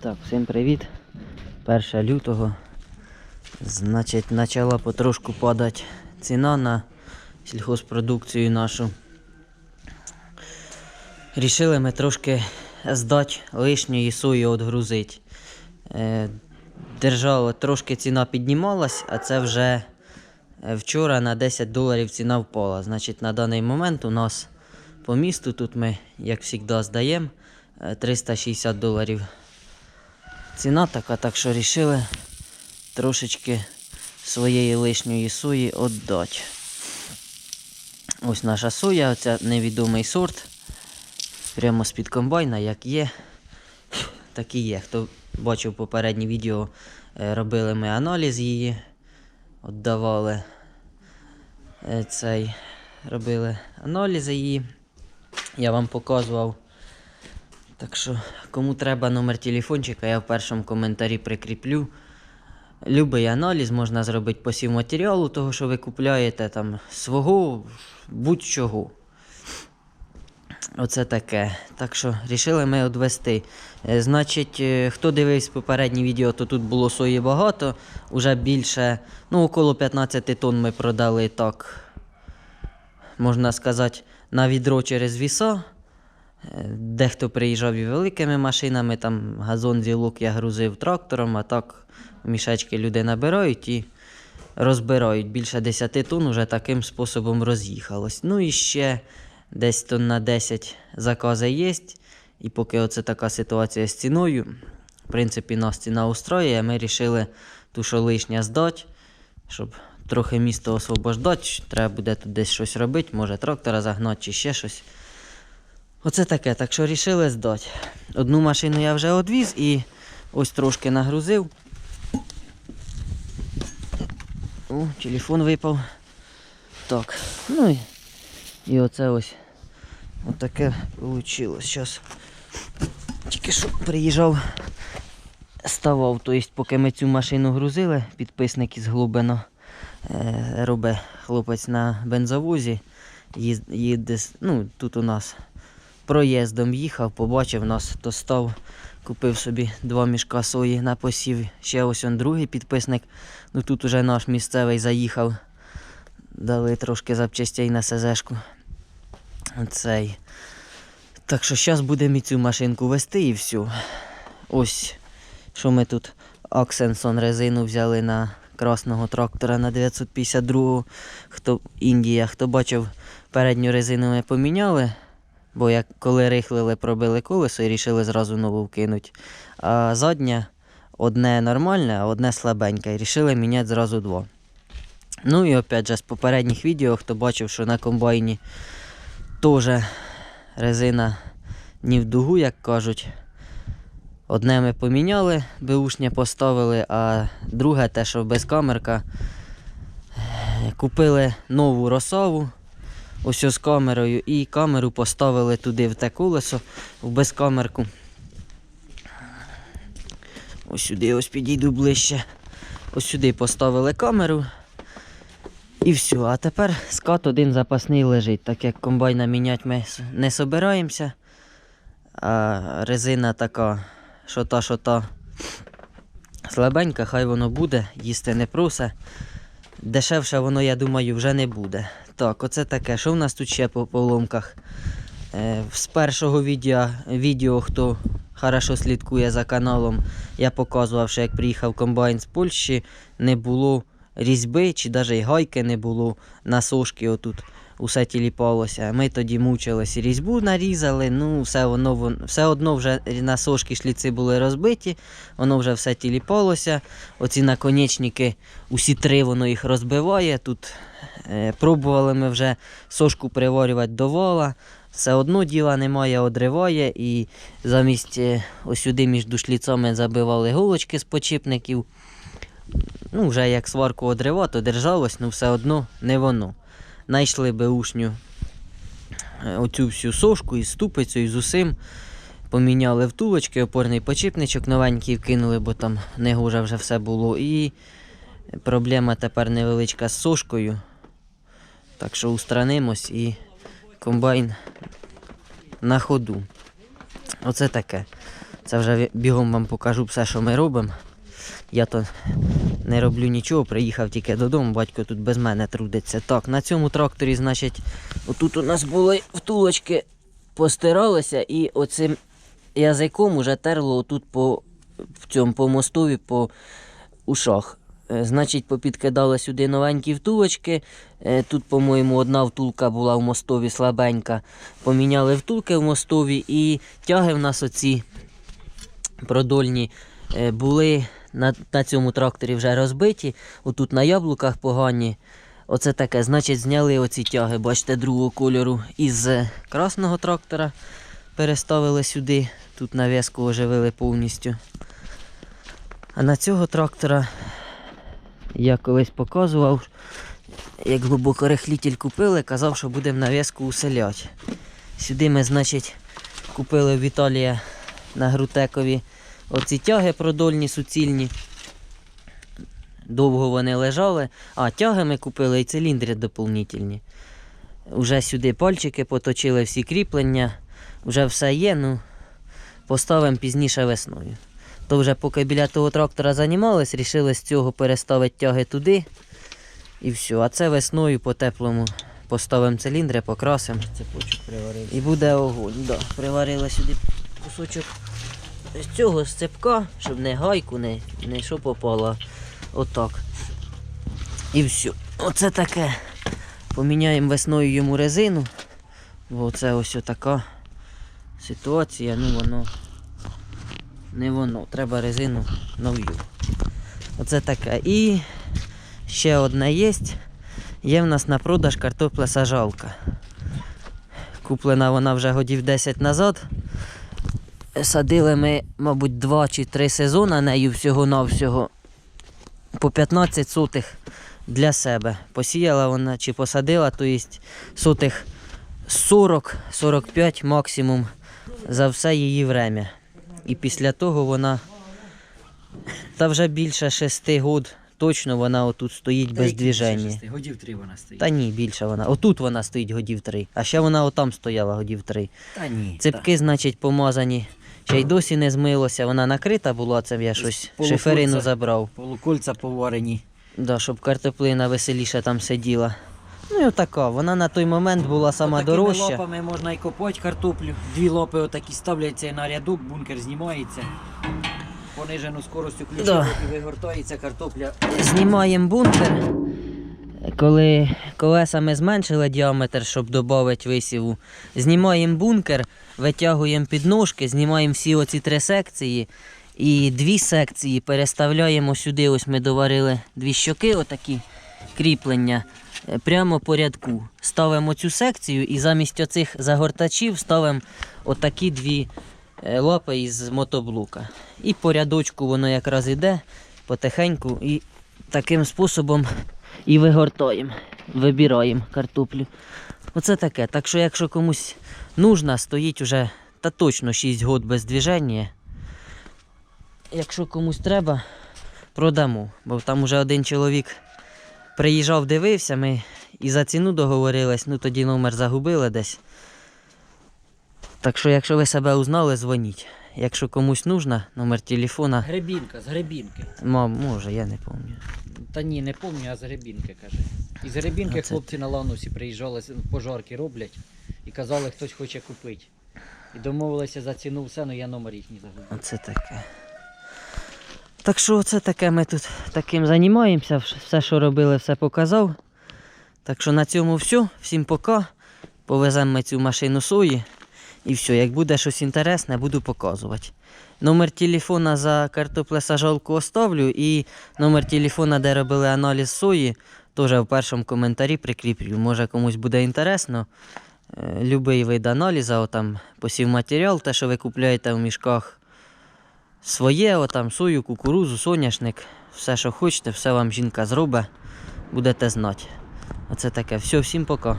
Так, всім привіт. 1 лютого. Значить, почала потрошку падати ціна на сільхозпродукцію нашу. Рішили ми трошки здати лишньої сої відгрузити. Е, держава трошки ціна піднімалась, а це вже е, вчора на 10 доларів ціна впала. Значить, на даний момент у нас по місту тут ми, як завжди, здаємо е, 360 доларів. Ціна така, так що вирішили трошечки своєї лишньої сої віддати. Ось наша соя, це невідомий сорт. Прямо з-під комбайна, як є, так і є. Хто бачив попереднє відео, е, робили ми аналіз її, віддавали е, цей, робили аналізи її. Я вам показував. Так що, кому треба номер телефончика, я в першому коментарі прикріплю. Любий аналіз можна зробити посів матеріалу, того, що ви купляєте, там, свого, будь-чого. Оце таке. Так що рішили ми відвести. Е, Значить, е, хто дивився попереднє відео, то тут було сої багато. Уже більше, ну, около 15 тонн ми продали так, можна сказати, на відро через віса. Дехто приїжджав і великими машинами, там газон зілок я грузив трактором, а так мішечки люди набирають і розбирають. Більше 10 тонн вже таким способом роз'їхалось. Ну і ще десь тонн на 10 закази є. І поки оце така ситуація з ціною, в принципі, нас ціна устроює, ми вирішили ту, що лишня здати, щоб трохи місто освобождати. Треба буде тут десь щось робити, може трактора загнати чи ще щось. Оце таке, так що рішили здати. Одну машину я вже одвіз і ось трошки нагрузив. О, телефон випав. Так. Ну і, і оце ось. Отаке вийшло. Зараз тільки що приїжджав, ставав, тобто, поки ми цю машину грузили, підписник із Глобино е, робить хлопець на бензовозі. Їде, ну, тут у нас проїздом їхав, побачив нас, то став, купив собі два мішка сої на посів. Ще ось он другий підписник. Ну тут уже наш місцевий заїхав. Дали трошки запчастей на СЗшку. Цей. Так що зараз будемо і цю машинку вести і все. Ось що ми тут Аксенсон резину взяли на красного трактора на 952 хто Індія. Хто бачив передню резину ми поміняли. Бо як коли рихлили, пробили колесо і рішили зразу нову вкинути. А задня одне нормальне, а одне слабеньке. І рішили міняти зразу два. Ну і опять же, з попередніх відео, хто бачив, що на комбайні теж резина не в дугу, як кажуть. Одне ми поміняли, беушня поставили, а друге те, що без камерка. Купили нову росову, ось з камерою, і камеру поставили туди в те колесо, в безкамерку. Ось сюди ось підійду ближче. Ось сюди поставили камеру. І все. А тепер скат один запасний лежить, так як комбайна міняти ми не собираємося. А резина така, що та, що та слабенька, хай воно буде, їсти не просе. Дешевше воно, я думаю, вже не буде. Так, оце таке. Що в нас тут ще по поломках? Е, з першого відео, відео, хто хорошо слідкує за каналом, я показував, що як приїхав комбайн з Польщі, не було різьби чи навіть гайки не було на сошки отут. Усе тіліпалося. Ми тоді мучились, різьбу нарізали, ну все воно все одно вже на сошки шліци були розбиті, воно вже все тіліпалося. Оці наконечники, усі три воно їх розбиває. Тут пробували ми вже сошку приварювати до вала. Все одно діла немає, одриває. І замість е, ось сюди між шліцами забивали голочки з почіпників. Ну, вже як сварку одривав, то держалось, ну все одно не воно. Найшли беушню е, оцю всю сошку із ступицею, з усим. Поміняли втулочки, опорний почіпничок новенький вкинули, бо там не гуже вже все було. І проблема тепер невеличка з сошкою. Так що устранимось і комбайн на ходу. Оце таке. Це вже бігом вам покажу все, що ми робимо. Я то не роблю нічого, приїхав тільки додому, батько тут без мене трудиться. Так, на цьому тракторі, значить, отут у нас були втулочки, постиралися і оцим язиком уже терло отут по в цьому по мостові по ушах. Е, Значить, попідкидали сюди новенькі втулочки. Е, Тут, по-моєму, одна втулка була в мостові слабенька. Поміняли втулки в мостові і тяги в нас оці продольні е, були на, на цьому тракторі вже розбиті. Отут на яблуках погані. Оце таке, значить, зняли оці тяги, бачите, другого кольору із красного трактора. Переставили сюди. Тут нав'язку оживили повністю. А на цього трактора я колись показував, як глибокорихлітель купили, казав, що будемо нав'язку уселяти. Сюди ми, значить, купили в Італії на Грутекові оці тяги продольні, суцільні. Довго вони лежали. А, тяги ми купили і циліндри доповнительні. Уже сюди пальчики поточили, всі кріплення. Вже все є, ну поставимо пізніше весною. То вже поки біля того трактора займались, рішили з цього переставити тяги туди. І все. А це весною по теплому поставимо циліндри, покрасимо. Цепочок приварив. І буде огонь. Да. Приварили сюди кусочок з цього з цепка, щоб не гайку, не, не що попало. Отак. І все. Оце таке. Поміняємо весною йому резину. Бо це ось така ситуація, ну воно не воно. Треба резину нову. Оце таке. І ще одне є. Є в нас на продаж картопля сажалка. Куплена вона вже годів 10 назад. Садили ми, мабуть, 2 чи 3 сезони нею всього-навсього по 15 сотих для себе. Посіяла вона чи посадила, то є сотих 40-45 максимум за все її время. І після того вона та вже більше 6 год точно вона отут стоїть без движення. Годів три вона стоїть. Та ні, більше вона. Отут вона стоїть годів три, а ще вона отам стояла годів три. Та ні. Цепки, значить, помазані. Ще й досі не змилося. Вона накрита була, це я щось шиферину забрав. Полукольця поварені. Да, щоб картоплина веселіше там сиділа. Ну і отака, вона на той момент була сама Отакими дорожча. лопами можна і копати картоплю. Дві лопи отакі ставляться на рядок, бункер знімається. Понижену скоростю Да. ключову і вигортається картопля. Знімаємо бункер. Коли колеса ми зменшили діаметр, щоб додати висіву, знімаємо бункер, витягуємо підножки, знімаємо всі оці три секції. І дві секції переставляємо сюди. Ось ми доварили дві щоки, отакі кріплення. Е, Прямо по рядку. Ставимо цю секцію і замість оцих загортачів ставимо отакі дві е, лапи із мотоблока. І по рядочку воно якраз іде потихеньку і таким способом і вигортаємо, вибираємо картоплю. Оце таке. Так що, якщо комусь нужна, стоїть уже та точно 6 год без движення. Якщо комусь треба, продамо. Бо там уже один чоловік приїжджав, дивився, ми і за ціну договорились, ну тоді номер загубили десь. Так що, якщо ви себе узнали, дзвоніть. Якщо комусь нужна, номер телефона. Гребінка, з гребінки. Мам, може, я не пам'ятаю. Та ні, не пам'ятаю, а з гребінки каже. І з гребінки Оце- хлопці на ланусі приїжджали, пожарки роблять і казали, хтось хоче купити. І домовилися за ціну все, але я номер їхній загубив. Оце таке. Так що оце таке ми тут таким займаємося. Все, що робили, все показав. Так що на цьому все. Всім пока. Повеземо ми цю машину сої. І все, як буде щось інтересне, буду показувати. Номер телефона за картоплесажалку оставлю і номер телефона, де робили аналіз сої, теж в першому коментарі прикріплю. Може комусь буде інтересно. Е, Любий вид аналізу, отам посів матеріал, те, що ви купляєте в мішках. Своє, отам сою, кукурузу, соняшник, все, що хочете, все вам жінка зробить, будете знати. Оце таке. Все, всім пока.